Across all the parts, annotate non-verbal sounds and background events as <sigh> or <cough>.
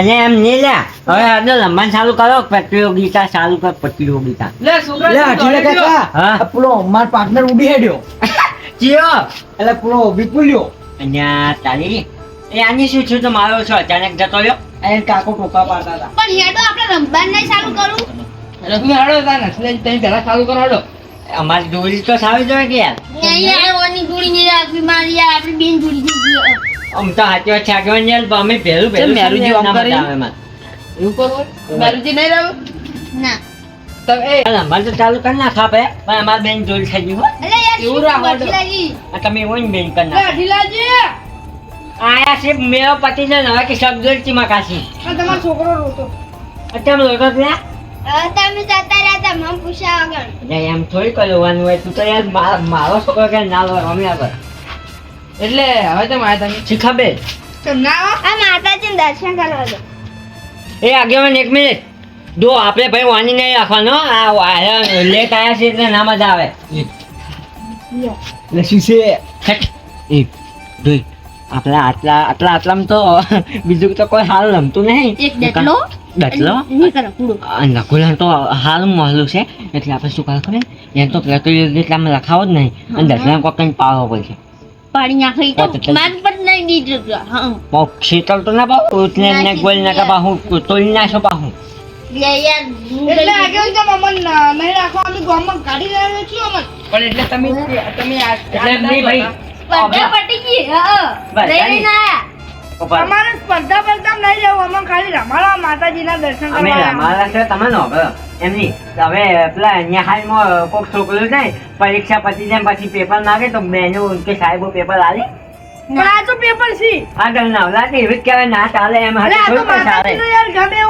અને એમ નહીં લે. હવે આજે રમવાનું ચાલુ કરો પ્રતિયોગિતા ચાલુ કર પ્રતિયોગિતા. લે છોકરા લે તું ગયો. કાકા હા. પેલો માર પાર્ટનર ઉડી હેડ્યો. <laughs> ચિયો. એટલે પેલો વિપુલ્યો અહીંયા તારી. એ આની શું છું તો મારો છો અચાનક જતો રહ્યો. એ કાકો ટોકા પાડતા હતા. પણ હેડો આપણે રમવાનું નહીં ચાલુ કરું. રવિ હાડો તાને. એટલે તમે પહેલા ચાલુ કરો હાડો. અમારી દોરી તો સાવી જોઈએ કે યાર? નહીં ઓની દોરી નહીં રાખવી મારી યાર આપણી બેન દોરી ગઈ. આમ તો હાચી વાત છે. આગળ યાર અમે પહેલું ભેરું કેમ મેરુજી આમ કરી? એવું કરવું હોય? મારુતિ નહીં રહ્યો ના. તમે અમારે તો ચાલુ કરી નાખ આપે. પણ અમારી બેન દોરી થઈ ગઈ હો. એટલે યાર એવું રાખો આ તમે હોય ને બેન કરી નાખો. આયા છે મેળો પતિ ને હવે કે શબ્દોર ચીમાં કાશી તમારો છોકરો રોતો. અત્યારે લોકો ત્યાં તમે જતા રહ્યા તા પૂછ્યા વગર. એમ થોડી કરવાનું હોય. તું તો યાર મારો છોકરો કે ના લો અમે કર એટલે હવે તો આયા તમે શીખા બે. આ માતાજી દર્શન કરવા દો. એ આગેવાન એક મિનિટ. જો આપણે ભાઈ વાની નહીં રાખવાનો આ લેટ આવ્યા છે એટલે ના મજા આવે. એટલે શું છે? એક જોઈ આપણા આટલા આટલા આટલામાં તો બીજું તો કોઈ હાલ રમતું નહીં. એક ડટલો ડટલો? નકુલન તો હાલ મોહલું છે. એટલે આપણે શું કરવા ખબર? એને તો એટલામાં લખાવો જ નહીં. અને ડટલા કોઈ કંઈ પાવો પડશે. પાડી નાખી તો માર પર નહીં દીધું હા. બહુ શીતળ તો ના પાવું એટલે ને ગોલ ના પાહું તોડી નાખો પાહું લે યાર એટલે આગળ તો મમન નહીં રાખો અમે ગામમાં કાઢી રહ્યા છીએ અમન પણ એટલે તમે તમે એટલે નહીં ભાઈ. સ્પર્ધા પટી ગઈ હા બસ, ના અમારે સ્પર્ધા સ્પર્ધા નહીં જવું અમે ખાલી રમાડવા માતાજીના દર્શન કરવા અમારા છે તમે નો બરો એમ નહીં. હવે પેલા અહીંયા હાલમાં કોક છોકરો જાય પરીક્ષા પતી જાય પછી પેપર માંગે તો બેનો કે સાહેબો પેપર આલી. પણ આ તો પેપર છે. આગળ ના ઓલા એવી કહેવાય ના ચાલે એમ એટલે તો ચાલે યાર ગમે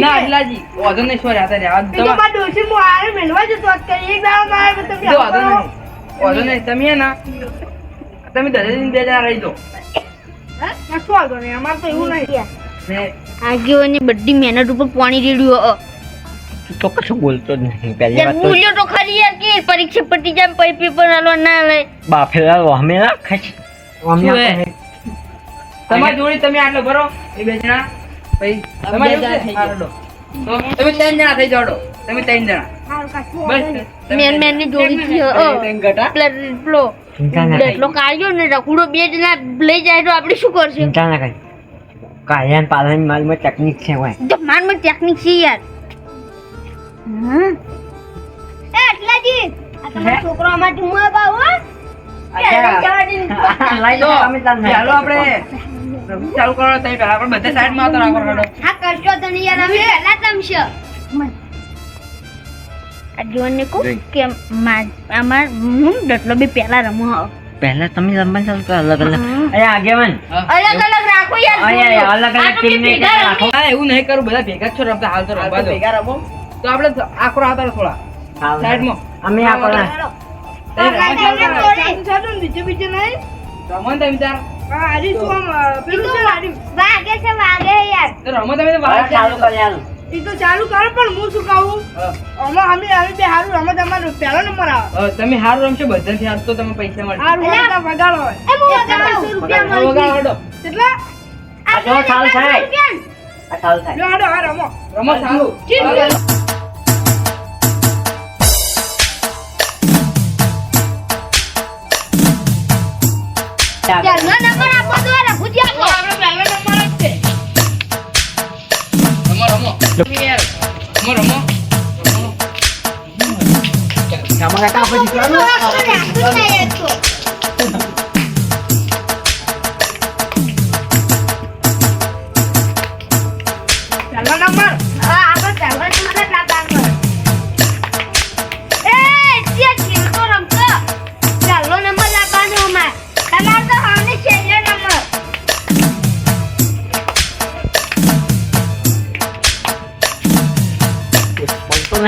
ના આ આરે જતો એક મારે તમે તમે ના તમે દરેક બે જણા રહી હે? શું તો એવું નહીં. આગેવાની બધી મહેનત ઉપર પાણી રેડ્યું તું તો કશું બોલતો જ નહીં. પહેલી વાત તો બોલ્યો તો ખરી યાર કે પરીક્ષા પતી જાય પછી પેપર આલવા ના લે. બાફેલા વહમેલા ખચ શું હે? તમારી જોડી તમે આટલો ભરો એ બે જણા. પછી તમારી તમે ત્રણ જણા થઈ જાઓ તમે ત્રણ જણા. મેન મેનની? જોડી થી ત્રણ ગટા પેલો પેલો. ચિંતા ના એટલો કાઢ્યો ને રખુડો બે જણા લઈ જાય તો આપણે શું કરશું? ચિંતા ના કરી. કાયન પાલન માલમાં ટેકનિક છે હોય. ટેકનિક છે યાર. એ આ તમારો છોકરો બાવ હો. <laughs> ચાલો કરો તમે બધા રાખો હા કરશો તો નહીં યાર અમે. તમશે. આ જીવનને કહું કે અમાર હું ડટલો બી પહેલા રમો પહેલા તમે રમવાનું ચાલુ કરો અલગ અલગ. અરે આગેવાન. અલગ અલગ રાખો યાર અલગ અલગ ને રાખો. એવું નહીં કરું બધા ભેગા છો રમતા હાલ તો રમવા દો. ભેગા રમો. તો આપણે આખો આવતા થોડા. સાઈડમાં. અમે આપણા તમે રમવા ચાલુ કરો. સાચું સાચું બીજે બીજે નહીં. રમો તમે તાર. હારી શું આમ, પેલું છે હારી. વાગે છે વાગે યાર. તો તમે તો ચાલુ કરી આલું. એ તો ચાલુ કરો પણ હું શું કહું? અમે અમે અમે બે હારું રમત અમારો પહેલો નંબર આવે. તમે હારું રમશો બધા થી તો તમે પૈસા મળશે. હારું રમતા વગાડો એ હું વગાડું. રૂપિયા મળશે. વગાડો. કેટલા? આ જો ચાલુ થાય. આ ચાલુ થાય. લો હાડો હા રમો. રમો ચાલુ. ચાલો. ચાલ, ના નંબર આપો તો યાર, આપો. આપણે પહેલો નંબર જ છે રમો રમો રમો રમો. તમારા કાકા પછી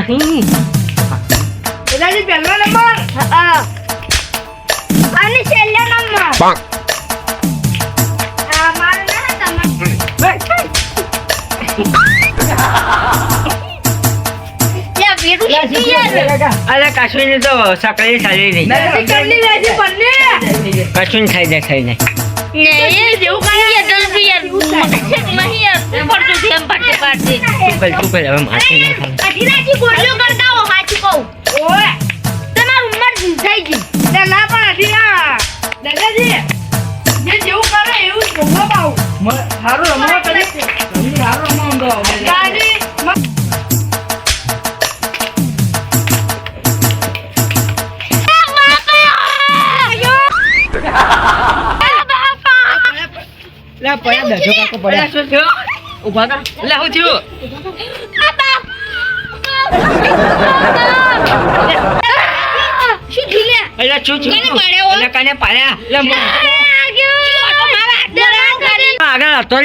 નહીં બધાથી પહેલો નંબર હા. અને છેલ્લો નંબર. યાર. અરે કશું તો સકડી ખાલી નહીં કશું નહીં જાય થઈ જાય જેવું કાંઈ નહીં પડતું છે એમ પાટે પાટે તું કર તું કર હવે માસી ખાવું. અઢીરાજી ગોળીઓ કરતા હો સાચું કહું. ઓય. તમારું ઉંમર થઈ ગઈ લે ના પણ ના. દાદાજી જે જેવું કરે એવું જ ભોગવો મ- હારું રમવા કરે રમી હારું રમવા ઊંધો. દાદી પડ્યા દજો કાકો પડ્યા કર. થયું? આગળ હતો.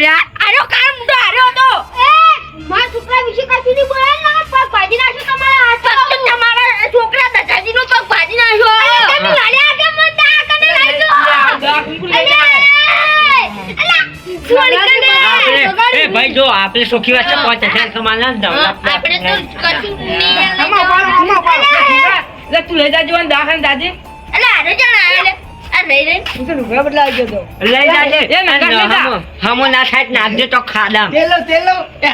છોકરા ને પગ ભાજી નાખ્યો. ભાઈ જો આપણે સોખી વાત છે પાંચ હજાર કમાના આપણે તો કશું નહીં લઈ જાજો દાખલ દાદી. અલ્યા આરે જણ નાખજે તો ખાડામ તેલો તેલો એ,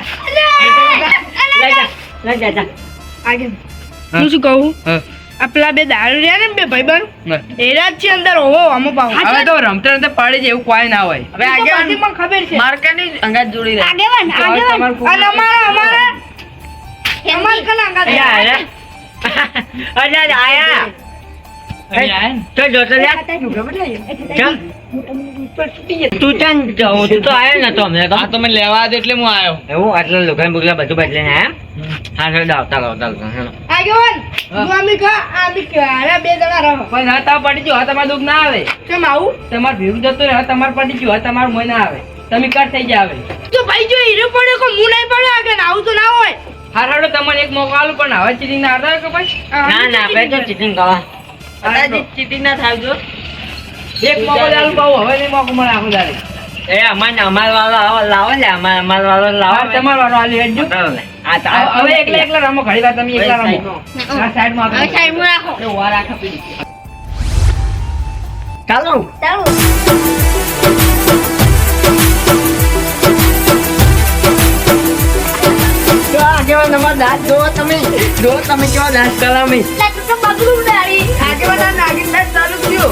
લઈ જા લઈ જા. જા. આગળ. હું. શું કહું? હા. આ પેલા બે દારૂ રહ્યા ને બે ભાઈબંધ? ના. એરા જ છે અંદર ઓહો આમો પાવ હવે તો રમતે રમતે પડી જાય એવું કોઈ ના હોય. હવે આગળ આગળ પણ ખબર છે. માર્કેટની અંગાત જોડી રહે. હવે તમારું અને અમારા અમારા. અમાર કન અંગાત યાર અલ્યા અલ્યા આયા. તો જોતો લ્યા. ચમ. તું ચાન જાઉં તું તો આવ્યો નતો અમને તો. આ તો મને લેવા આવ્યો એટલે હું આવ્યો એવું? આટલા લુગડા બુગડા બધું બદલીને આયા હા સર આવતા આવતા આગેવાન હા. હું આમી ક્યારે બે જણા રહો. પણ હવે તાવ પડી ગયો હવે દુખ ના આવે. કેમ આવું? તમાર ભેગું જતો રહે તમાર પડી ગયું તમારું મોય ના આવે. તમે કટ થઈ જાય આવે તો ભાઈ જો હીરો પડે કો હું નહીં પડ્યો આગળ આવું તો ના હોય. હાર હાડો તમને એક મોકો આલું પણ હવે ચીટિંગ ના હોય કે ભાઈ ના ના આપણે તો ચીટિંગ કરવા. ચીટિંગ ના થાય જો એક મોકો ચાલુ પાવું હવે નહીં મોકો મળે આખું દાડે. એ અમાર અમાર વાળો આવો લાવો લે અમાર અમાર વાળો લાવો હા, તમારો આલી હેડજો. બતાવો લે. આ તો હવે હવે એકલા એકલા રમો ઘડી વાર તમે એકલા રમો. સાઈડમાં. આ સાઈડમાં હવે સાઈડમાં રાખો. આપણે વાર આખા પીડી ચાલો. ચાલો. આગેવાન અમારો દાંત જોવો તમે. જો તમે કેવો દાંત કલામી. આગેવાન નાગિન દાંત ચાલુ થયો.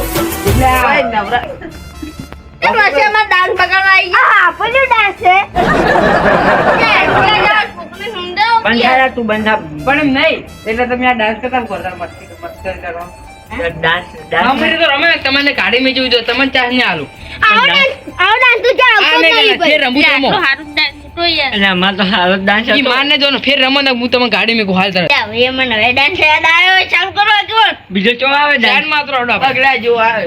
પણ નહીં એટલે તમે આ ડાન્સ કરતા કરતા મસ્તી મસ્તી કરો ડાન્સ અમે ડાન્સ તો રમે તમને ગાડી મેં જોઈ તમને ચાહ ને આલું આવો ડાન્સ આવો જા આવતો નહીં ફેર રમો. હારું ડાન્સ તો યાર. એટલે અમાર તો હારો ડાન્સ ઈ માર જો ને ફેર રમો ને હું તમને ગાડી મેં હાલ તરત હવે મને હવે ડાન્સ યાદ આવ્યો ચાલુ કરો કેવો બીજો ચો આવે ડાન્સ? માં તો પગડા જેવો આવે.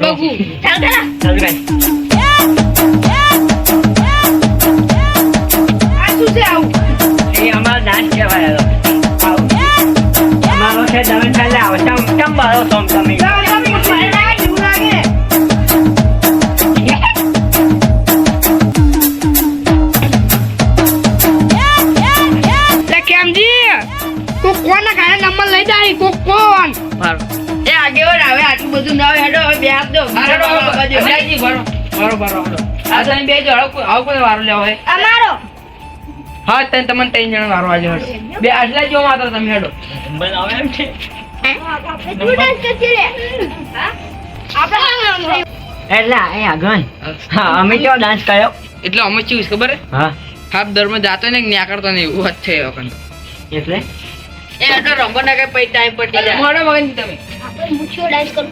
બગુ ચાલ કરા ચાલુ કર. આ શું છે આવું? એ અમારો ડાન્સ કહેવાય અમારો છે તમે ચાલે આવો. ચમ ચમ બારો સોમ તમે. ના, ના, ના, ભાઈ લાગે, એવું લાગે. લે, કેમજી? કોક કોના ઘરે નંબર લઈ જાય કોક કોણ એ આગેવાન હવે આટલું બધું ના હેડો હવે બે હાથ દો. બરો બરો બરો આ તમે બે જો આવો કોઈ- કોઈ વારો લેવો હોય. અમારો? હા તમને ત્રણ જણા વારો આજે હેડો બે આટલા જો માત્ર તમે હેડો. એમ છે એટલે અહીંયા ગણ હા અમે કેવો ડાન્સ કર્યો? એટલે અમે ચીજ ખબર હે હા. હાફ દરમાં જાતો ને ન્યા કરતો ને એવું જ છે એ વખત. એટલે? એ આટલો રંગો ના કઈ પછી ટાઈમ પડી જાય મોડો મગન તમે. આપણે મુછો ડાન્સ કરું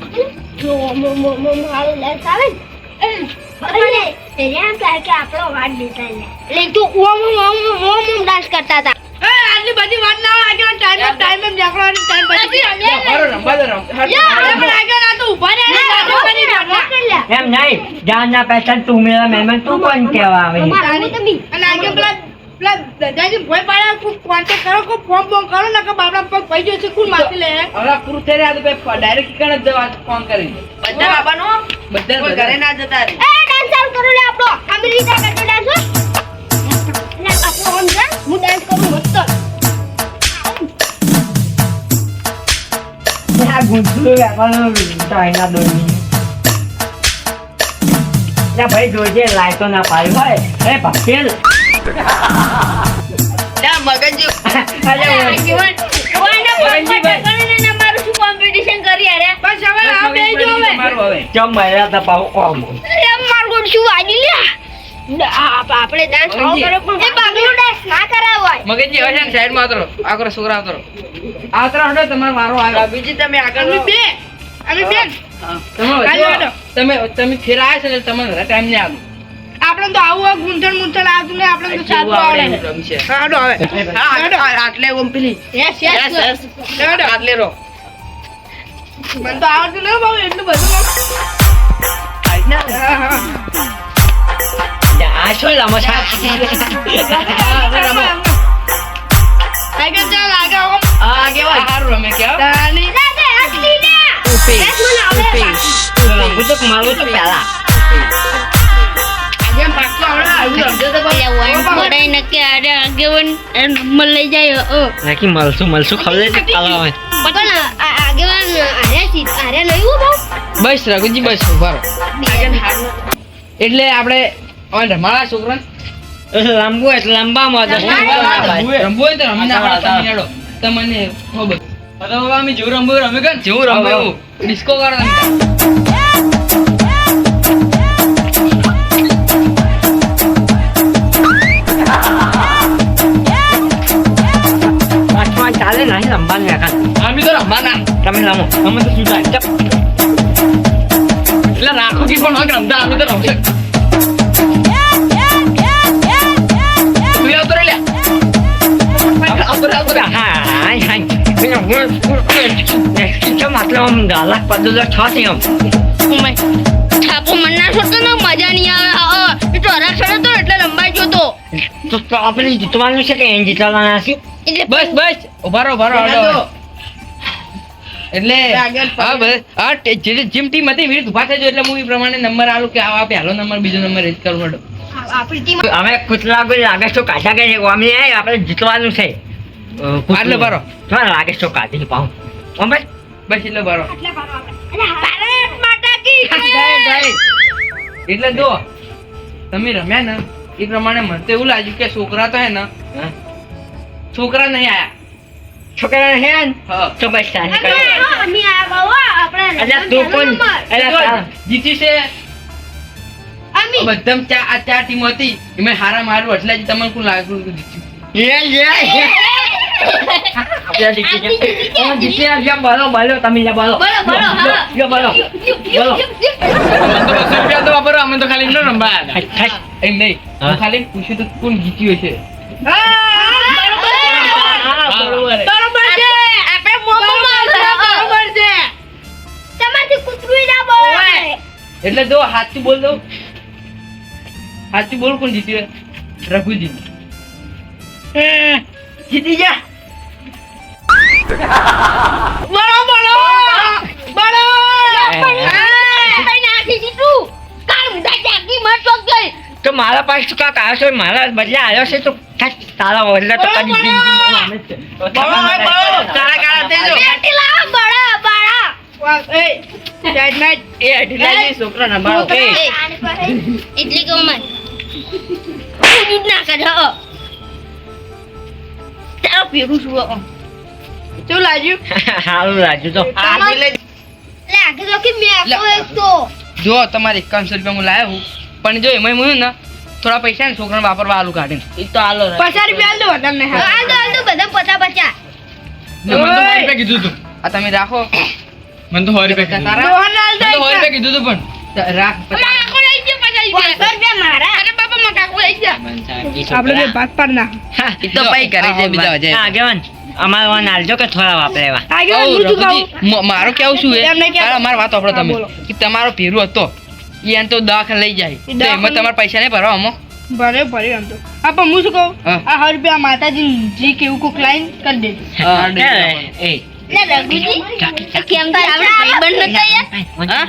જો મો મો મો મારો ડાન્સ આવે ને. એટલે એમ કે આપણો વાટ દેતા લે એટલે તું ઓમ ઓમ ઓમ ડાન્સ કરતા હતા. આટલી બધી વાત ના હોય ટાઈમ ટાઈમ એમ જાગવાનો ટાઈમ પછી મારો રંબા તો ઊભા રહે કરી. એમ નહીં જાન ના મેરા મહેમાન તું કોણ કેવા આવે? અમારો તો બી. અને આગળ પેલા પેલા દાદાજી ભોય પાડ્યા કોઈ કોન્ટેક્ટ કરો કોઈ ફોન બોન કરો ને કે બાપડા પગ પડી ગયો છે કોણ માફી લે? હવે પૂરું થઈ રહ્યા તો ડાયરેક્ટ કણ જ જવા ફોન કરી. બધા બાબાનો? બધા ઘરે ના જતા એ ડાન્સ ચાલુ કરો લે આપણો. આમ રીતે ડાન્સ હો એટલે આપણો હું ડાન્સ કરું મસ્ત આ આ જો કોમ મારું શું વાગી લ્યા? આપણે dance ખાવો સમજી. પણ એ બાગલું dance ના કરાવાય. મગનજી હવે છે ને સાઈડમાં આવતો આગળ છોકરા આવતો રહો. આવતો રહો, તમારો વારો આવ્યો બીજી તમે આગળ બે. અમે બે. તમે કાલે જો, હેડો. તમે તમે છે તમને વધારે ટાઈમ નહીં આપું આપણે તો આવું આ ગુંઠણ મુંઠણ આવતું ને આપણે તો આવડે હેડો આટલે ઓમ પેલી. યસ Yes, યસ આટલે રહો. મને તો આવડતું બહુ એટલું બધું. હા, હા. આ શું રમો છો? હા, હવે રમો. આગળ ચાલ આગળ આવો. આ કેવા સારું રમે કેવા તાની. લે, લે, અસલી લે. ઊભી. Dance મને આવડે ઊભી. રમવું તો મારું તો પહેલા જેમ પાક્કું આવડે, આવું રમજો તો બસ. એટલે wine પડાઈ ને કે અરે આગેવાન એ નંબર લઈ જાય અ. નાખી મળશું મળશું ખબર છે કાલા હોય પણ આ- આગેવાન આર્યા સીધ- આર્યા નહીં હો બહુ. બસ રઘુજી બસ ઊભા એટલે આપણે હવે રમાડા છોકરાને લાંબુ એટલે લાંબામાં તો રમવું હોય ને તો રમી નાખો, તમે હેડો. તમને ખબર. હવે હવે અમે જેવું રમવું એવું રમી ગયા ને, જેવું રમવું એવું. ડિસ્કો કરો તમે. પાછમાં ચાલે નહીં રમવાનું એકાદ અમે તો રમવાના. તમે રમો અમે તો આમ ગાલાક પદુલો છ થી આમ ઉમાય. થાપો મને ના છોડતો ને મજા નહીં આવે. એ તો હરાક ચડ્યો તો એટલે લંબાઈ ગયો તો. તો તો આપણે જીતવાનું છે કે એને જીતવાના છે? એટલે બસ બસ. ઊભા એટલે હા બસ હા જે જેમ ટીમ હતી એવી ઊભા થજો એટલે હું એ પ્રમાણે નંબર આલું કે આ પહેલો નંબર બીજો નંબર એ જ કરું હેડો. આપણી હવે કૂતરા કોઈ લાગે તો કાઢા કે અમે આપણે જીતવાનું છે. આટલે ભરો. હા લાગે તો કાઢી પાઉં અમે બસ એટલે બરો ભારત માતા કી એટલે જો તમે રમ્યા ને એ પ્રમાણે મને તો એવું લાગ્યું કે છોકરા તો હે ને છોકરા નહીં આયા. છોકરા હે ને? તો બસ જીતી છે. બધા ચાર ટીમ હતી એમાં હારા મારું એટલે જ તમને કોણ લાગ્યું જીત્યું. આપણે જીતી ગયા. જીતી ગયા. જા બોલો બોલો તમે જા બોલો. બોલો, બોલો, હા. યો બોલો બોલો. તો બસો રૂપિયા તો વાપરો અમે તો ખાલી હાય. હતા. એમ નહીં. હા. ખાલી પૂછ્યું તો કોણ જીત્યું છે. હા, બરોબર. છે. આપણે મોમોમાં બરોબર છે તમારથી કૂતરું ના બોલે. એટલે જો સાચું બોલ દો સાચું બોલ કોણ જીત્યું? રઘુજી. જીતી જા મત ચોક ગઈ તો મારા પાસે તો કાંક આવ્યો છે મારા બદલે આવ્યો છે તો તારા બદલે તો કદી જિંદગીમાં અમે જ છે. તો તમારા કાળા એ, એટલે કે મત ના કરે હ તારો પેરું હ શું લાગ્યું? <laughs> સારું લાગ્યું તો. આ એટલે લે આગે તો કે મેં એક તો. જો તમારે એકાવનસો રૂપિયા હું લાવ્યો પણ જો એમાં હું ને થોડા પૈસા ને છોકરાને વાપરવા આલુ કાઢીને. એ તો આલો પચાસ રૂપિયા આલ દો તમને હા. તો હાલ તો બધા પતા બચા કીધું તું. આ તમે રાખો. મને તો સો રૂપિયા કીધું તારા રોહન આલ દો મને સો રૂપિયા કીધું તું પણ. રાખ કાકો લઈ ગયો પચાસ રૂપિયા. મારા. અરે બાપા માં કાકો લઈ ગયા. આપણે બે ભાગ પાડ નાખ. એ તો પૈ કરે છે બીજા વજે. આગેવાન. અમારે વાન આલજો કે થોડા વાપરે એવા મારું કેવું શું એમ અમારી વાત સાંભળો તમે. કે તમારો ભેરું હતો. એ એને તો દવાખાને લઈ જાય. એમાં તમારા પૈસા નહીં ભરવા અમો ભરે ભરે આમ તો. હા પણ હું શું કહું? આ હર રૂપિયા માતાજી જી કેવું કોક લાઈન કરી દેજો એ, એ, લે રઘુજી કેમ ભાઈબંધ નતા યાર? હા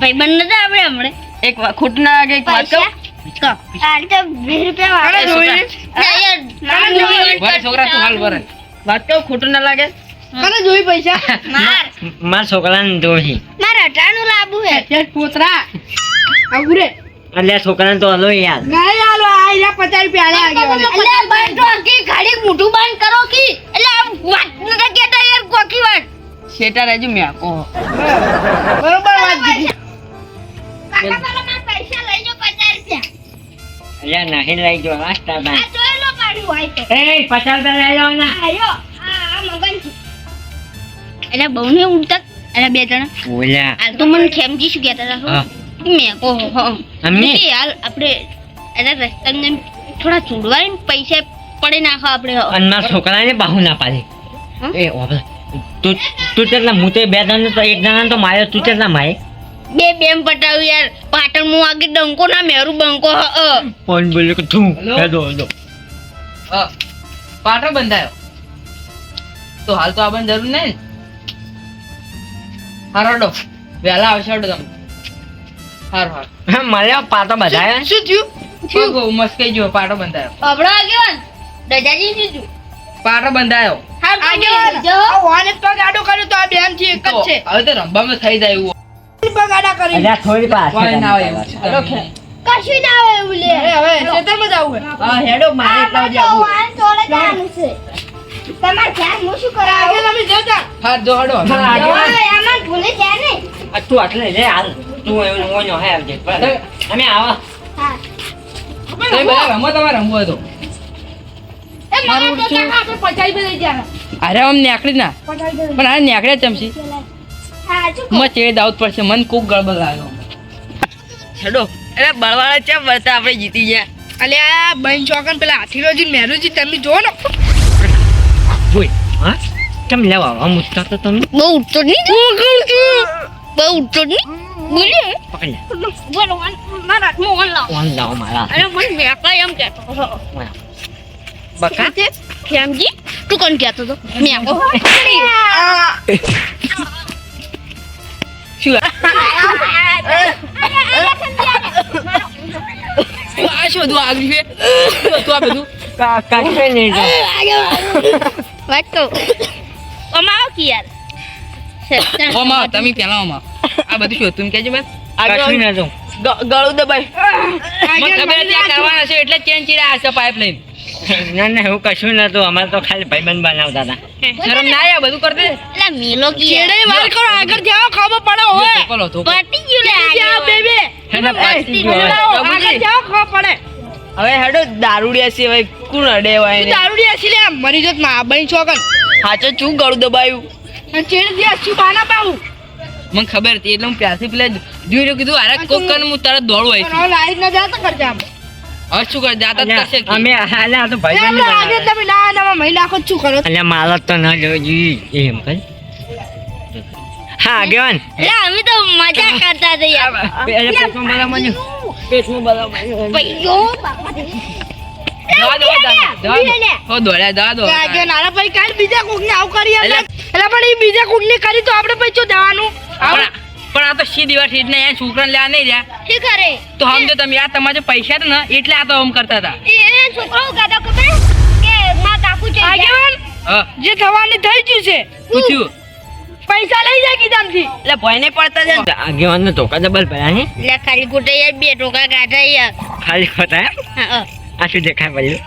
ભાઈબંધ નતા આપણે હમણે? એક ખોટું ના લાગે એક વાત કહું? પૈસા? આ તો 20 રૂપિયા અરે વાળા જોઈ લે. યાર નામ જોઈ ભરે છોકરા તું હાલ ભરે વાત કેવું? ખોટું ના લાગે? મને જોઈ પૈસા. <laughs> માર. મારા છોકરાને જોઈ. મારે અટાણું લાબુ હે. તે પોતરા આવું રે. એટલે છોકરાને તો હલો યાર નહીં હાલો આ રહ્યા પચાસ રૂપિયા આલે આગેવાને. અલ્યા બંધ તો હરખી ઘડી મોઢું બંધ કરો કી. એટલે આમ વાત નતા કેતા યાર કોકી વાત. શેટા રહેજો મેકો બરોબર વાત કીધી કાકા મારા મારા પૈસા લઈ જો પચાસ રૂપિયા. અલ્યા નહીં લઈ જો આ સ્ટાર એ પચાસ રૂપિયા લઈ લો ને આયો આ આ મગન એટલે બહુ ને ઉડતા એટલે બે જણા. બોલ્યા હાલ તો મને ખેમજી શું કહેતા હતા મેં કહો હો. અમને? હાલ આપણે એટલે રસ્તાને થોડા ચૂડવાય ને પૈસા પડે નાખો આપણે અન્ના છોકરાને બાહુ ના પાડે? એ ઓબલા તું તું કેટલા હું તો બે જણ તો એક જણા તો માર્યો તું કેટલા મારે બે બેમ પટાવ્યું યાર. પાટણ હું આગળ ડંકો ના મેરું બંકો હ અ. બોલ્યો કે તું હેડો હેડો પાટો બંધાયો. તો હાલ તો આપણને જરૂર નહીં ને? હારો વહેલા આવશે તમે. હાર હાર. <laughs> મળ્યો પાતો બધાય? શું થયું? પાટો બંધાયો. અબડો આગેવાન? દજાજી જીજુ પાટો બંધાયો. હાલ તમે આગેવાન. જો આ વાને પગ આડો કર્યો તો આ બેનથી એક જ તો છે. હવે તો રમવામાં થઈ જાય એવું. પગ આડા કરી અલ્યા થોડી પાસે આવે એવું. કશું ના આવે એવું લે. હવે હવે ખેતરમાં જવું હે. હા હેડો મારે એટલા તો વાન તોડે જવાનું છે. તમાર ધ્યાન હું શું કરા આગળ અમે જતા હા જો હડો હા, આમાં ભૂલે જાય ને. આ તું આટલે લે હાલ. તું એનો ઓનો હે આવજે. અમે આવા. હા. તમે બધા રમો તમારે રમવો હતો એ મારા તો કાકા આપણે પચાસ રૂપિયા લઈ અરે આમ નેકડી ના. પણ આ નેકળે ચમસી હા શું માં ચેડે પડશે મન ખૂબ ગડબડ લાગ્યો. હેડો. એટલે બળવાળા ચેમ વળતા આપણે જીતી ગયા? અલે આ બહેન ચોકન પેલા હાથીરોજી મેરુજી તમે જો ને. બોય હા? કેમ લેવા આવા? મુસ્તા તો તમે? બહુ ઉઠતો નહીં હું કહું છું? બહુ ઉઠતો નહીં. બોલી. પકડ બોલો મારા હાથમાં વાન લાવો. ઓન લાવો મારા અરે મને મેકા એમ કહેતો બકા? બકા શ્યામજી તું કોણ કહેતો હતો? મેકો <laughs> શું આ શું બધું આવ્યું છે તું આ બધું કાશે નહીં તો વાત કહું અમાવ કી યાર ઓમાં તમે પેલા ઓમાં આ બધું શું તમે કહેજો બસ કશું ના તો ગળું દબાઈ મને ખબર હતી કરવાના છે એટલે ચેન ચીડા હશે પાઇપલાઇન ના ના હું કશું નતું અમારે તો ખાલી ભાઈબંધ બનાવતા હતા શરમ ના બધું કરી દે એટલે મેલો કી ચેડે વાર કરો આગળ જાઓ ખબર પડે હોય. પટી ગયું લે જાઓ બે બે એને પાછી આગળ ગયો આગળ જાઓ ખબર પડે. હવે હેડો દારૂડિયા સિવાય કોણ અડે હોય તું દારૂડી હસી લે મરી જતમાં બઈ છોકન હાચો ચૂ ગળું દબાયું? અને ચેડે દિયા હસી બાના પાવું મને ખબર હતી એટલે હું પ્યાસી પેલા જોઈ રહ્યો કીધું અરે કોકન હું તરત દોડું આવી હવે લાઈટ ના જાતા કરજા આમ. હવે શું કરે જાતા અમે આ તો બનાવતા તમે ના ના મહિલા આખો શું કરો એટલે મારા તો ના જોઈ એમ કર હા આગેવાન એટલે અમે તો મજા કરતા હતા યાર. એટલે પેટમાં બરાબર મળ્યું પેટમાં બાપા દો, પણ એ આ- તો સી છોકરાને લેવા નહીં રહ્યા? શું કરે? તો સમજો તમે આ તમારા પૈસા ને એટલે આ તો આમ કરતા હતા. એ એ છોકરો કે માં કાકુ છે આગેવાન હા જે થવાની થઈ ગયું છે. પૂછ્યું. પૈસા લઈ જાય કીધામથી. એટલે ભયને પડતા છે ને. આગેવાન ધોકા ડબલ પડ્યા હે? એટલે ખાલી ખોટે યાર બે ટોકા કાઢા યાર ખાલી ખોટા હે? હા, હા. આ શું દેખાય પડ્યું?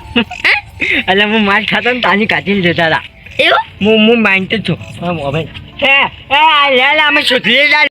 એટલે હું માલ ખાતો ને તાની કાઢીને જતા હતા. એવું? હું હું માનતો છું. હા, હવે હે એ લે અમે સુધરી જાય